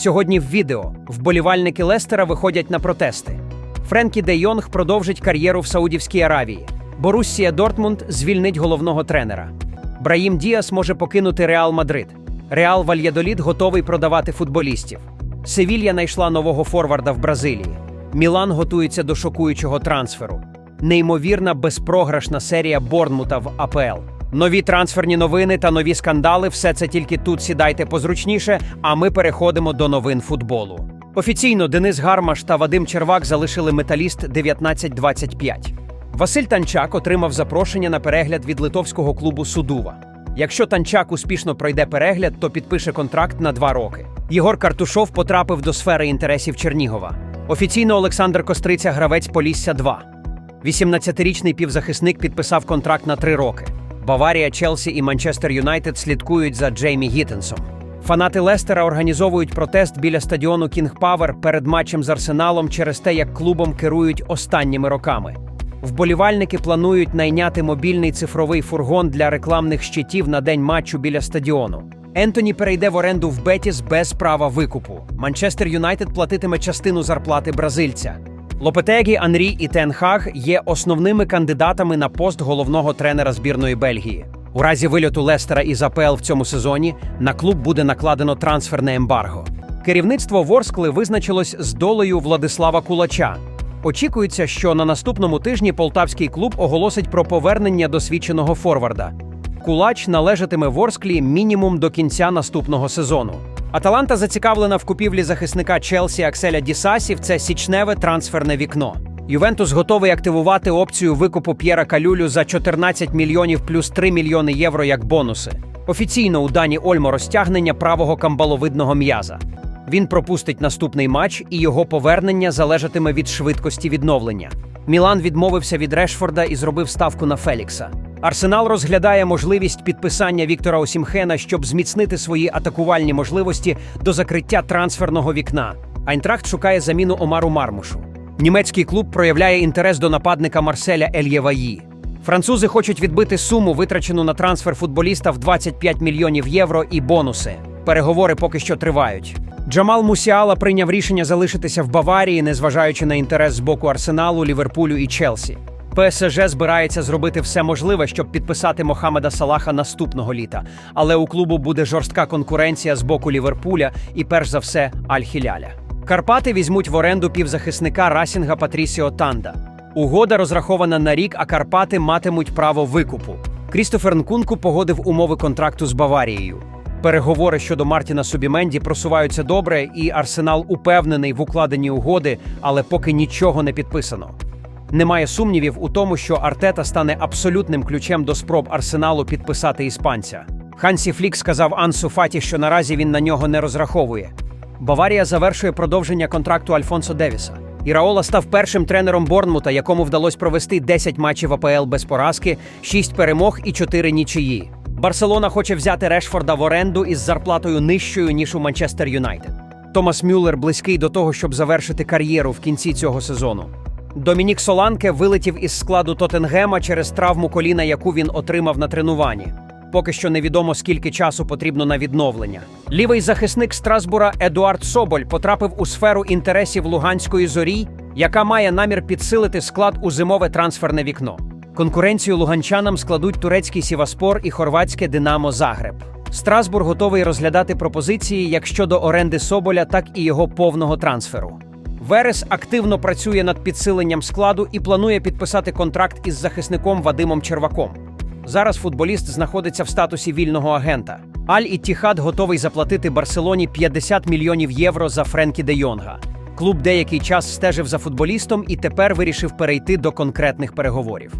Сьогодні в відео вболівальники Лестера виходять на протести. Френкі Де Йонг продовжить кар'єру в Саудівській Аравії. Боруссія Дортмунд звільнить головного тренера. Браїм Діас може покинути Реал Мадрид. Реал Вальядоліт готовий продавати футболістів. Севілья знайшла нового форварда в Бразилії. Мілан готується до шокуючого трансферу. Неймовірна безпрограшна серія Борнмута в АПЛ. Нові трансферні новини та нові скандали все це тільки тут сідайте позручніше, а ми переходимо до новин футболу. Офіційно Денис Гармаш та Вадим Червак залишили металіст 1925. Василь Танчак отримав запрошення на перегляд від литовського клубу Судува. Якщо Танчак успішно пройде перегляд, то підпише контракт на два роки. Єгор Картушов потрапив до сфери інтересів Чернігова. Офіційно Олександр Костриця гравець Полісся 2. 18-річний півзахисник підписав контракт на три роки. Баварія, Челсі і Манчестер Юнайтед слідкують за Джеймі Гіттенсом. Фанати Лестера організовують протест біля стадіону Кінг Павер перед матчем з Арсеналом через те, як клубом керують останніми роками. Вболівальники планують найняти мобільний цифровий фургон для рекламних щитів на день матчу біля стадіону. Ентоні перейде в оренду в Бетіс без права викупу. Манчестер Юнайтед платитиме частину зарплати бразильця. Лопетегі, Анрі і Тен Хаг є основними кандидатами на пост головного тренера збірної Бельгії. У разі вильоту Лестера із АПЛ в цьому сезоні на клуб буде накладено трансферне ембарго. Керівництво Ворскли визначилось з долею Владислава Кулача. Очікується, що на наступному тижні полтавський клуб оголосить про повернення досвідченого форварда. Кулач належатиме Ворсклі мінімум до кінця наступного сезону. Аталанта зацікавлена в купівлі захисника Челсі Акселя Дісасі в це січневе трансферне вікно. Ювентус готовий активувати опцію викупу П'єра Калюлю за 14 мільйонів плюс 3 мільйони євро як бонуси. Офіційно у Дані Ольмо розтягнення правого камбаловидного м'яза. Він пропустить наступний матч, і його повернення залежатиме від швидкості відновлення. Мілан відмовився від Решфорда і зробив ставку на Фелікса. Арсенал розглядає можливість підписання Віктора Осімхена, щоб зміцнити свої атакувальні можливості до закриття трансферного вікна. Айнтрахт шукає заміну Омару Мармушу. Німецький клуб проявляє інтерес до нападника Марселя Ельєваї. Французи хочуть відбити суму, витрачену на трансфер футболіста в 25 мільйонів євро і бонуси. Переговори поки що тривають. Джамал Мусіала прийняв рішення залишитися в Баварії, незважаючи на інтерес з боку Арсеналу, Ліверпулю і Челсі. ПСЖ збирається зробити все можливе, щоб підписати Мохамеда Салаха наступного літа. Але у клубу буде жорстка конкуренція з боку Ліверпуля і, перш за все, Аль-Хіляля. Карпати візьмуть в оренду півзахисника Расінга Патрісіо Танда. Угода розрахована на рік, а Карпати матимуть право викупу. Крістофер Нкунку погодив умови контракту з Баварією. Переговори щодо Мартіна Субіменді просуваються добре, і Арсенал упевнений в укладенні угоди, але поки нічого не підписано. Немає сумнівів у тому, що Артета стане абсолютним ключем до спроб Арсеналу підписати іспанця. Хансі Флік сказав Ансу Фаті, що наразі він на нього не розраховує. Баварія завершує продовження контракту Альфонсо Девіса. Іраола став першим тренером Борнмута, якому вдалося провести 10 матчів АПЛ без поразки, 6 перемог і 4 нічиї. Барселона хоче взяти Решфорда в оренду із зарплатою нижчою ніж у Манчестер Юнайтед. Томас Мюллер близький до того, щоб завершити кар'єру в кінці цього сезону. Домінік Соланке вилетів із складу Тоттенгема через травму коліна, яку він отримав на тренуванні. Поки що невідомо, скільки часу потрібно на відновлення. Лівий захисник Страсбура Едуард Соболь потрапив у сферу інтересів Луганської зорі, яка має намір підсилити склад у зимове трансферне вікно. Конкуренцію луганчанам складуть турецький Сіваспор і хорватське Динамо Загреб. Страсбург готовий розглядати пропозиції як щодо оренди Соболя, так і його повного трансферу. Верес активно працює над підсиленням складу і планує підписати контракт із захисником Вадимом Черваком. Зараз футболіст знаходиться в статусі вільного агента. Аль Іттіхад готовий заплатити Барселоні 50 мільйонів євро за Френкі де Йонга. Клуб деякий час стежив за футболістом і тепер вирішив перейти до конкретних переговорів.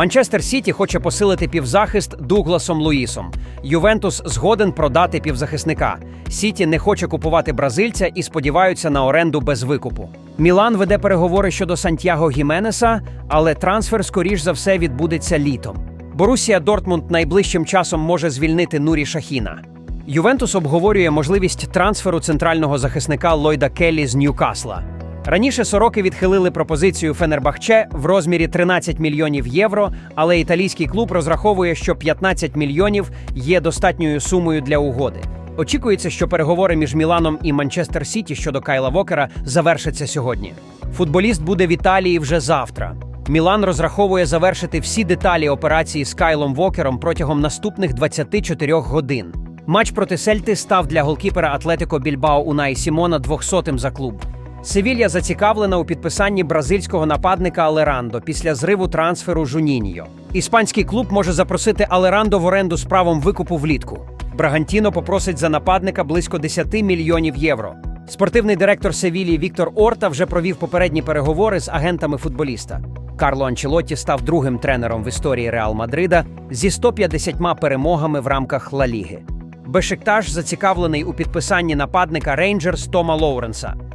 Манчестер Сіті хоче посилити півзахист Дугласом Луїсом. Ювентус згоден продати півзахисника. Сіті не хоче купувати бразильця і сподіваються на оренду без викупу. Мілан веде переговори щодо Сантьяго Гіменеса, але трансфер, скоріш за все, відбудеться літом. Борусія Дортмунд найближчим часом може звільнити Нурі Шахіна. Ювентус обговорює можливість трансферу центрального захисника Ллойда Келлі з Ньюкасла. Раніше сороки відхилили пропозицію Фенербахче в розмірі 13 мільйонів євро, але італійський клуб розраховує, що 15 мільйонів є достатньою сумою для угоди. Очікується, що переговори між Міланом і Манчестер Сіті щодо Кайла Вокера завершаться сьогодні. Футболіст буде в Італії вже завтра. Мілан розраховує завершити всі деталі операції з Кайлом Вокером протягом наступних 24 годин. Матч проти Сельти став для голкіпера Атлетико Більбао Унаї Сімона 200-тим за клуб. Севілья зацікавлена у підписанні бразильського нападника Алерандо після зриву трансферу Жуніньо. Іспанський клуб може запросити Алерандо в оренду з правом викупу влітку. Брагантіно попросить за нападника близько 10 мільйонів євро. Спортивний директор Севілії Віктор Орта вже провів попередні переговори з агентами футболіста. Карло Анчелотті став другим тренером в історії Реал Мадрида зі 150 перемогами в рамках Ла Ліги. Бешикташ зацікавлений у підписанні нападника Рейнджерс Тома Лоуренса.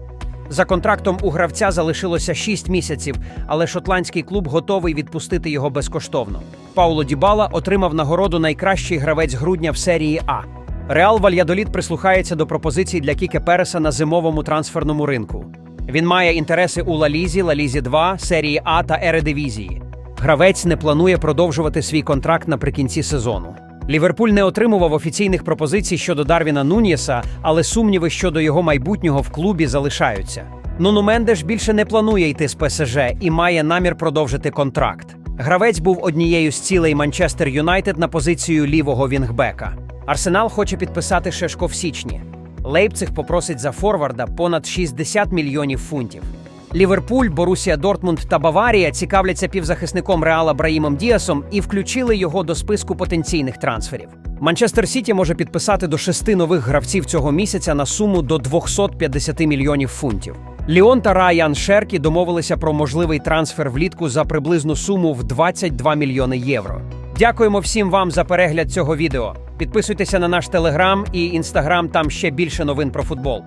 За контрактом у гравця залишилося 6 місяців, але шотландський клуб готовий відпустити його безкоштовно. Пауло Дібала отримав нагороду найкращий гравець грудня в серії А. Реал Вальядоліт прислухається до пропозицій для Кіке Переса на зимовому трансферному ринку. Він має інтереси у Лалізі, Лалізі 2, серії А та Ередивізії. Гравець не планує продовжувати свій контракт наприкінці сезону. Ліверпуль не отримував офіційних пропозицій щодо Дарвіна Нуньєса, але сумніви щодо його майбутнього в клубі залишаються. Нуну Мендеш більше не планує йти з ПСЖ і має намір продовжити контракт. Гравець був однією з цілей Манчестер Юнайтед на позицію лівого вінгбека. Арсенал хоче підписати Шешко в січні. Лейпциг попросить за форварда понад 60 мільйонів фунтів. Ліверпуль, Борусія Дортмунд та Баварія цікавляться півзахисником Реала Браїмом Діасом і включили його до списку потенційних трансферів. Манчестер Сіті може підписати до шести нових гравців цього місяця на суму до 250 мільйонів фунтів. Ліон та Райан Шеркі домовилися про можливий трансфер влітку за приблизну суму в 22 мільйони євро. Дякуємо всім вам за перегляд цього відео. Підписуйтеся на наш телеграм і інстаграм, там ще більше новин про футбол.